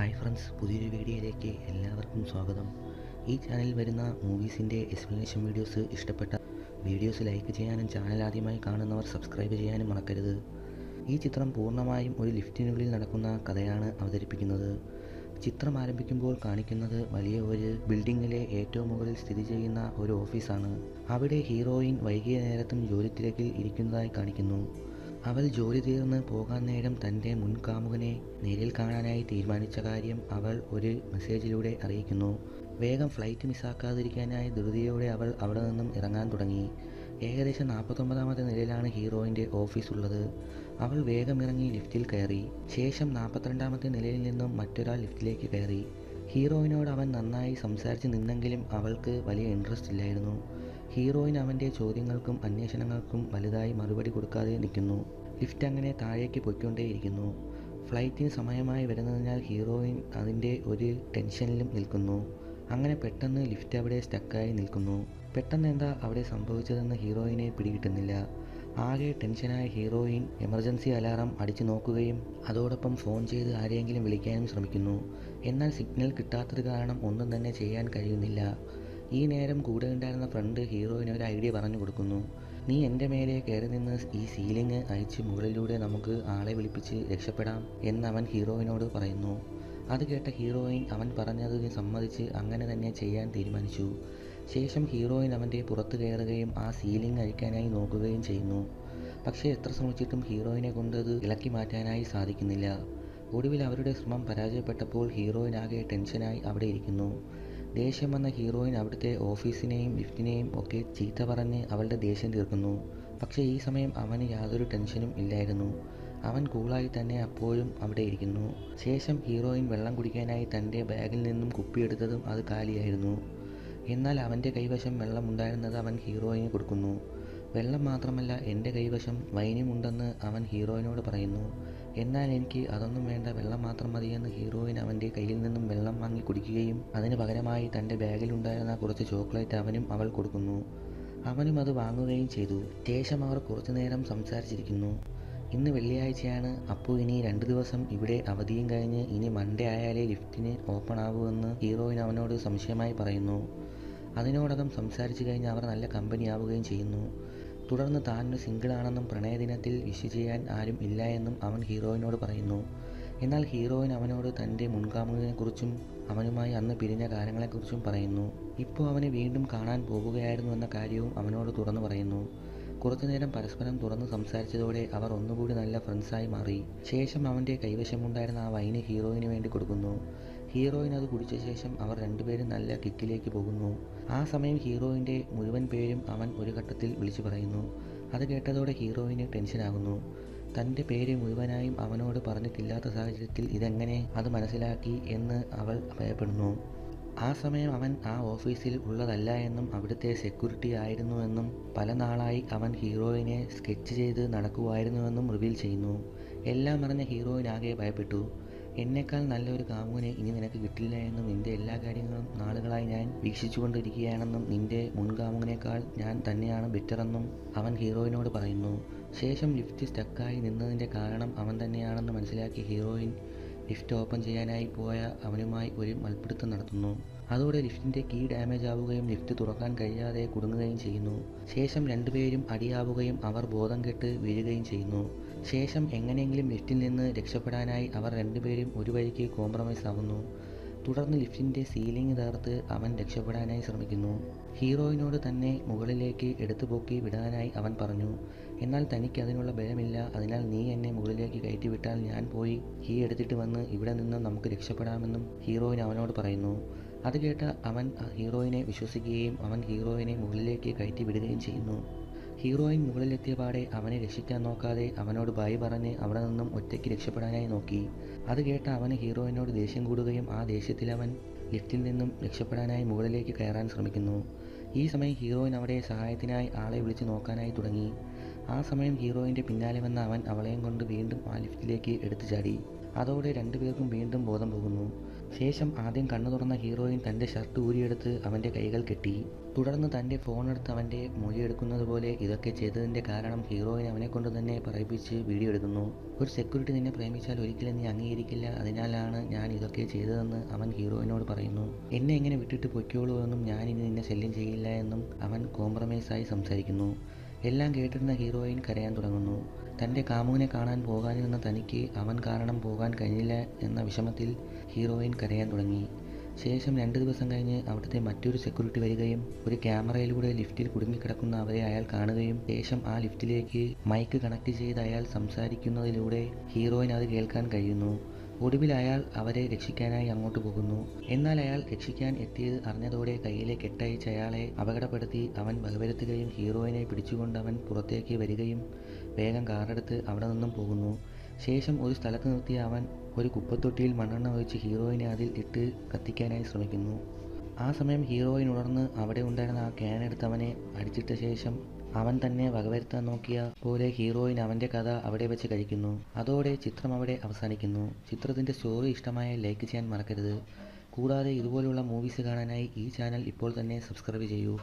Hi friends പുതിയൊരു വീഡിയോയിലേക്ക് എല്ലാവർക്കും സ്വാഗതം. ഈ ചാനലിൽ വരുന്ന മൂവീസിന്റെ എക്സ്പ്ലനേഷൻ വീഡിയോസ് ഇഷ്ടപ്പെട്ട വീഡിയോസ് ലൈക്ക് ചെയ്യാനും ചാനൽ ആദ്യമായി കാണുന്നവർ സബ്സ്ക്രൈബ് ചെയ്യാനും മറക്കരുത്. ഈ ചിത്രം പൂർണമായും ഒരു ലിഫ്റ്റിനുള്ളിൽ നടക്കുന്ന കഥയാണ് അവതരിപ്പിക്കുന്നത്. ചിത്രം ആരംഭിക്കുമ്പോൾ കാണിക്കുന്നത് വലിയ ഒരു ബിൽഡിങ്ങിലെ ഏറ്റവും മുകളിൽ സ്ഥിതി ചെയ്യുന്ന ഒരു ഓഫീസാണ് അവിടെ ഹീറോയിൻ വൈകിയ നേരത്തും ജോലി തിരക്കിൽ ഇരിക്കുന്നതായി കാണിക്കുന്നു. അവൾ ജോലി തീർന്ന് പോകാൻ നേരം തന്റെ മുൻകാമുകനെ നേരിൽ കാണാനായി തീരുമാനിച്ച കാര്യം അവൾ ഒരു മെസ്സേജിലൂടെ അറിയിക്കുന്നു. വേഗം ഫ്ലൈറ്റ് മിസ്സാക്കാതിരിക്കാനായി ധൃതിയോടെ അവൾ അവിടെ നിന്നും ഇറങ്ങാൻ തുടങ്ങി. ഏകദേശം നാൽപ്പത്തൊമ്പതാമത്തെ നിലയിലാണ് ഹീറോയിന്റെ ഓഫീസ് ഉള്ളത് അവൾ വേഗം ഇറങ്ങി ലിഫ്റ്റിൽ കയറി. ശേഷം നാൽപ്പത്തിരണ്ടാമത്തെ നിലയിൽ നിന്നും മറ്റൊരാൾ ലിഫ്റ്റിലേക്ക് കയറി. ഹീറോയിനോട് അവൻ നന്നായി സംസാരിച്ച് നിന്നെങ്കിലും അവൾക്ക് വലിയ ഇൻട്രസ്റ്റ് ഇല്ലായിരുന്നു. ഹീറോയിൻ അവന്റെ ചോദ്യങ്ങൾക്കും അന്വേഷണങ്ങൾക്കും വലുതായി മറുപടി കൊടുക്കാതെ നിൽക്കുന്നു. ലിഫ്റ്റ് അങ്ങനെ താഴേക്ക് പൊയ്ക്കൊണ്ടേയിരിക്കുന്നു. ഫ്ലൈറ്റിന് സമയമായി വരുന്നതിനാൽ ഹീറോയിൻ അതിന്റെ ഒരു ടെൻഷനിലും നിൽക്കുന്നു. അങ്ങനെ പെട്ടെന്ന് ലിഫ്റ്റ് അവിടെ സ്റ്റക്കായി നിൽക്കുന്നു. പെട്ടെന്ന് എന്താ അവിടെ സംഭവിച്ചതെന്ന് ഹീറോയിനെ പിടികിട്ടുന്നില്ല. ആകെ ടെൻഷനായ ഹീറോയിൻ എമർജൻസി അലാറം അടിച്ചു നോക്കുകയും അതോടൊപ്പം ഫോൺ ചെയ്ത് ആരെയെങ്കിലും വിളിക്കാനും ശ്രമിക്കുന്നു. എന്നാൽ സിഗ്നൽ കിട്ടാത്തത് കാരണം ഒന്നും തന്നെ ചെയ്യാൻ കഴിയുന്നില്ല. ഈ നേരം കൂടെ ഉണ്ടായിരുന്ന ഫ്രണ്ട് ഹീറോയിന് ഒരു ഐഡിയ പറഞ്ഞു കൊടുക്കുന്നു. നീ എന്റെ മേലെ കയറി നിന്ന് ഈ സീലിംഗ് അയച്ച് മുകളിലൂടെ നമുക്ക് ആളെ വിളിപ്പിച്ച് രക്ഷപ്പെടാം എന്ന് അവൻ ഹീറോയിനോട് പറയുന്നു. അത് കേട്ട ഹീറോയിൻ അവൻ പറഞ്ഞതിന് സമ്മതിച്ച് അങ്ങനെ തന്നെ ചെയ്യാൻ തീരുമാനിച്ചു. ശേഷം ഹീറോയിൻ അവന്റെ പുറത്ത് കയറുകയും ആ സീലിംഗ് അഴിക്കാനായി നോക്കുകയും ചെയ്യുന്നു. പക്ഷേ എത്ര ശ്രമിച്ചിട്ടും ഹീറോയിനെ കൊണ്ട് അത് ഇളക്കി മാറ്റാനായി സാധിക്കുന്നില്ല. ഒടുവിൽ അവരുടെ ശ്രമം പരാജയപ്പെട്ടപ്പോൾ ഹീറോയിൻ ആകെ ടെൻഷനായി അവിടെ ഇരിക്കുന്നു. ദേഷ്യം വന്ന ഹീറോയിൻ അവിടുത്തെ ഓഫീസിനെയും ലിഫ്റ്റിനെയും ഒക്കെ ചീത്ത പറഞ്ഞ് അവളുടെ ദേഷ്യം തീർക്കുന്നു. പക്ഷേ ഈ സമയം അവന് യാതൊരു ടെൻഷനും ഇല്ലായിരുന്നു. അവൻ കൂളായി തന്നെ അപ്പോഴും അവിടെ ഇരിക്കുന്നു. ശേഷം ഹീറോയിൻ വെള്ളം കുടിക്കാനായി തന്റെ ബാഗിൽ നിന്നും കുപ്പിയെടുത്തതും അത് കാലിയായിരുന്നു. എന്നാൽ അവന്റെ കൈവശം വെള്ളം ഉണ്ടായിരുന്നത് അവൻ ഹീറോയിന് കൊടുക്കുന്നു. വെള്ളം മാത്രമല്ല എന്റെ കൈവശം വൈനും ഉണ്ടെന്ന് അവൻ ഹീറോയിനോട് പറയുന്നു. എന്നാൽ എനിക്ക് അതൊന്നും വേണ്ട. വെള്ളം മാത്രം മതിയെന്ന് ഹീറോയിൻ അവന്റെ കയ്യിൽ നിന്നും വെള്ളം വാങ്ങി കുടിക്കുകയും അതിന് പകരമായി തന്റെ ബാഗിലുണ്ടായിരുന്ന കുറച്ച് ചോക്ലേറ്റ് അവനും അവൾ കൊടുക്കുന്നു. അവനും അത് വാങ്ങുകയും ചെയ്തു. ശേഷം അവർ കുറച്ചു നേരം സംസാരിച്ചിരിക്കുന്നു. ഇന്ന് വെള്ളിയാഴ്ചയാണ്. അപ്പോൾ ഇനി രണ്ട് ദിവസം ഇവിടെ അവധിയും കഴിഞ്ഞ് ഇനി മൺഡേ ആയാലേ ലിഫ്റ്റിന് ഓപ്പൺ ആകുമെന്ന് ഹീറോയിൻ അവനോട് സംശയമായി പറയുന്നു. അതിനോടകം സംസാരിച്ചു കഴിഞ്ഞ് അവർ നല്ല കമ്പനി ആവുകയും ചെയ്യുന്നു. തുടർന്ന് താൻ ഒരു സിംഗിളാണെന്നും പ്രണയദിനത്തിൽ വിഷ് ചെയ്യാൻ ആരും ഇല്ല എന്നും അവൻ ഹീറോയിനോട് പറയുന്നു. എന്നാൽ ഹീറോയിൻ അവനോട് തന്റെ മുൻകാമുകനെക്കുറിച്ചും അവനുമായി അന്ന് പിരിഞ്ഞ കാര്യങ്ങളെക്കുറിച്ചും പറയുന്നു. ഇപ്പോൾ അവനെ വീണ്ടും കാണാൻ പോകുകയായിരുന്നു എന്ന കാര്യവും അവനോട് തുറന്നു പറയുന്നു. കുറച്ചുനേരം പരസ്പരം തുറന്നു സംസാരിച്ചതോടെ അവർ ഒന്നുകൂടി നല്ല ഫ്രണ്ട്സായി മാറി. ശേഷം അവന്റെ കൈവശമുണ്ടായിരുന്ന ആ വൈന് ഹീറോയിന് വേണ്ടി കൊടുക്കുന്നു. ഹീറോയിൻ അത് കുടിച്ച ശേഷം അവർ രണ്ടുപേരും നല്ല കിക്കിലേക്ക് പോകുന്നു. ആ സമയം ഹീറോയിന്റെ മുഴുവൻ പേരും അവൻ ഒരു ഘട്ടത്തിൽ വിളിച്ചു പറയുന്നു. അത് കേട്ടതോടെ ഹീറോയിന് ടെൻഷനാകുന്നു. തന്റെ പേര് മുഴുവനായും അവനോട് പറഞ്ഞിട്ടില്ലാത്ത സാഹചര്യത്തിൽ ഇതെങ്ങനെ അത് മനസ്സിലാക്കി എന്ന് അവൾ ഭയപ്പെടുന്നു. ആ സമയം അവൻ ആ ഓഫീസിൽ ഉള്ളതല്ല എന്നും അവിടുത്തെ സെക്യൂരിറ്റി ആയിരുന്നുവെന്നും പല നാളായി അവൻ ഹീറോയിനെ സ്കെച്ച് ചെയ്ത് നടക്കുമായിരുന്നുവെന്നും റിവീൽ ചെയ്യുന്നു. എല്ലാം അറിഞ്ഞ ഹീറോയിൻ ആകെ ഭയപ്പെട്ടു. എന്നേക്കാൾ നല്ലൊരു കാമുകനെ ഇനി നിനക്ക് കിട്ടില്ല എന്നും നിന്റെ എല്ലാ കാര്യങ്ങളും നാളുകളായി ഞാൻ വീക്ഷിച്ചുകൊണ്ടിരിക്കുകയാണെന്നും നിന്റെ മുൻകാമുകനേക്കാൾ ഞാൻ തന്നെയാണ് ബെറ്ററെന്നും അവൻ ഹീറോയിനോട് പറയുന്നു. ശേഷം ലിഫ്റ്റ് സ്റ്റക്കായി നിന്നതിന്റെ കാരണം അവൻ തന്നെയാണെന്ന് മനസ്സിലാക്കിയ ഹീറോയിൻ ലിഫ്റ്റ് ഓപ്പൺ ചെയ്യാനായി പോയ അവനുമായി ഒരു മൽപ്പിടുത്തം നടത്തുന്നു. അതോടെ ലിഫ്റ്റിന്റെ കീ ഡാമേജ് ആവുകയും ലിഫ്റ്റ് തുറക്കാൻ കഴിയാതെ കുടുങ്ങുകയും ചെയ്യുന്നു. ശേഷം രണ്ടുപേരും അടിയാവുകയും അവർ ബോധം കെട്ട് വീഴുകയും ചെയ്യുന്നു. ശേഷം എങ്ങനെയെങ്കിലും ലിഫ്റ്റിൽ നിന്ന് രക്ഷപ്പെടാനായി അവർ രണ്ടുപേരും ഒരു വഴിക്ക് കോംപ്രമൈസ് ആവുന്നു. തുടർന്ന് ലിഫ്റ്റിന്റെ സീലിംഗ് തകർത്ത് അവൻ രക്ഷപ്പെടാനായി ശ്രമിക്കുന്നു. ഹീറോയിനോട് തന്നെ മുകളിലേക്ക് എടുത്തു പൊക്കി വിടാനായി അവൻ പറഞ്ഞു എന്നാൽ തനിക്ക് അതിനുള്ള ബലമില്ല. അതിനാൽ നീ എന്നെ മുകളിലേക്ക് കയറ്റിവിട്ടാൽ ഞാൻ പോയി. കീ എടുത്തിട്ട് വന്ന് ഇവിടെ നിന്ന് നമുക്ക് രക്ഷപ്പെടാമെന്നും ഹീറോയിൻ അവനോട് പറയുന്നു. അത് കേട്ട അവൻ ഹീറോയിനെ വിശ്വസിക്കുകയും അവൻ ഹീറോയിനെ മുകളിലേക്ക് കയറ്റി വിടുകയും ചെയ്യുന്നു. ഹീറോയിൻ മുകളിലെത്തിയ പാടെ അവനെ രക്ഷിക്കാൻ നോക്കാതെ അവനോട് ബായി പറഞ്ഞ് അവിടെ നിന്നും ഒറ്റയ്ക്ക് രക്ഷപ്പെടാനായി നോക്കി. അത് കേട്ട അവന് ഹീറോയിനോട് ദേഷ്യം കൂടുകയും ആ ദേഷ്യത്തിൽ അവൻ ലിഫ്റ്റിൽ നിന്നും രക്ഷപ്പെടാനായി മുകളിലേക്ക് കയറാൻ ശ്രമിക്കുന്നു. ഈ സമയം ഹീറോയിൻ അവിടെ സഹായത്തിനായി ആളെ വിളിച്ച് നോക്കാനായി തുടങ്ങി. ആ സമയം ഹീറോയിന്റെ പിന്നാലെ വന്ന അവൻ അവളെയും കൊണ്ട് വീണ്ടും ആ ലിഫ്റ്റിലേക്ക് എടുത്തു ചാടി. അതോടെ രണ്ടുപേർക്കും വീണ്ടും ബോധം പോകുന്നു. ശേഷം ആദ്യം കണ്ണു തുറന്ന ഹീറോയിൻ തന്റെ ഷർട്ട് ഊരിയെടുത്ത് അവന്റെ കൈകൾ കെട്ടി. തുടർന്ന് തന്റെ ഫോണെടുത്ത് അവന്റെ മൊഴിയെടുക്കുന്നത് പോലെ ഇതൊക്കെ ചെയ്തതിന്റെ കാരണം ഹീറോയിൻ അവനെ കൊണ്ട് തന്നെ പറയിപ്പിച്ച് വീഡിയോ എടുക്കുന്നു. ഒരു സെക്യൂരിറ്റി നിന്നെ പ്രേമിച്ചാൽ ഒരിക്കലും നീ അംഗീകരിക്കില്ല. അതിനാലാണ് ഞാൻ ഇതൊക്കെ ചെയ്തതെന്ന് അവൻ ഹീറോയിനോട് പറയുന്നു. എന്നെ എങ്ങനെ വിട്ടിട്ട് പൊയ്ക്കോളൂ എന്നും ഞാൻ ഇനി നിന്നെ ശല്യം ചെയ്യില്ല എന്നും അവൻ കോംപ്രമൈസായി സംസാരിക്കുന്നു. എല്ലാം കേട്ടിരുന്ന ഹീറോയിൻ കരയാൻ തുടങ്ങുന്നു. തന്റെ കാമുകനെ കാണാൻ പോകാനിരുന്ന തനിക്ക് അവൻ കാരണം പോകാൻ കഴിഞ്ഞില്ല എന്ന വിഷമത്തിൽ ഹീറോയിൻ കരയാൻ തുടങ്ങി. ശേഷം രണ്ട് ദിവസം കഴിഞ്ഞ് അവിടുത്തെ മറ്റൊരു സെക്യൂരിറ്റി വരികയും ഒരു ക്യാമറയിലൂടെ ലിഫ്റ്റിൽ കുടുങ്ങിക്കിടക്കുന്ന അവരെ അയാൾ കാണുകയും ശേഷം ആ ലിഫ്റ്റിലേക്ക് മൈക്ക് കണക്ട് ചെയ്ത് അയാൾ സംസാരിക്കുന്നതിലൂടെ ഹീറോയിൻ അത് കേൾക്കാൻ കഴിയുന്നു. ഒടുവിൽ അയാൾ അവരെ രക്ഷിക്കാനായി അങ്ങോട്ട് പോകുന്നു. എന്നാൽ അയാൾ രക്ഷിക്കാൻ എത്തിയത് അറിഞ്ഞതോടെ കയ്യിലെ കെട്ടയച്ച് അയാളെ അപകടപ്പെടുത്തി അവൻ വകവരുത്തുകയും ഹീറോയിനെ പിടിച്ചുകൊണ്ട് അവൻ പുറത്തേക്ക് വരികയും വേഗം കാറെടുത്ത് അവിടെ നിന്നും പോകുന്നു. ശേഷം ഒരു സ്ഥലത്ത് നിർത്തിയ അവൻ ഒരു കുപ്പത്തൊട്ടിയിൽ മണ്ണെണ്ണ ഒഴിച്ച് ഹീറോയിനെ അതിൽ ഇട്ട് കത്തിക്കാനായി ശ്രമിക്കുന്നു. ആ സമയം ഹീറോയിൻ ഉണർന്ന് അവിടെ ഉണ്ടായിരുന്ന ആ ക്യാൻ എടുത്ത് അവനെ അടിച്ചിട്ട ശേഷം അവൻ തന്നെ വകവരുത്താൻ നോക്കിയ പോലെ ഹീറോയിൻ അവന്റെ കഥ അവിടെ വെച്ച് കഴിക്കുന്നു. അതോടെ ചിത്രം അവിടെ അവസാനിക്കുന്നു. ചിത്രത്തിന്റെ സ്റ്റോറി ഇഷ്ടമായ ലൈക്ക് ചെയ്യാൻ മറക്കരുത്. കൂടാതെ ഇതുപോലുള്ള മൂവീസ് കാണാനായി ഈ ചാനൽ ഇപ്പോൾ തന്നെ സബ്സ്ക്രൈബ് ചെയ്യൂ.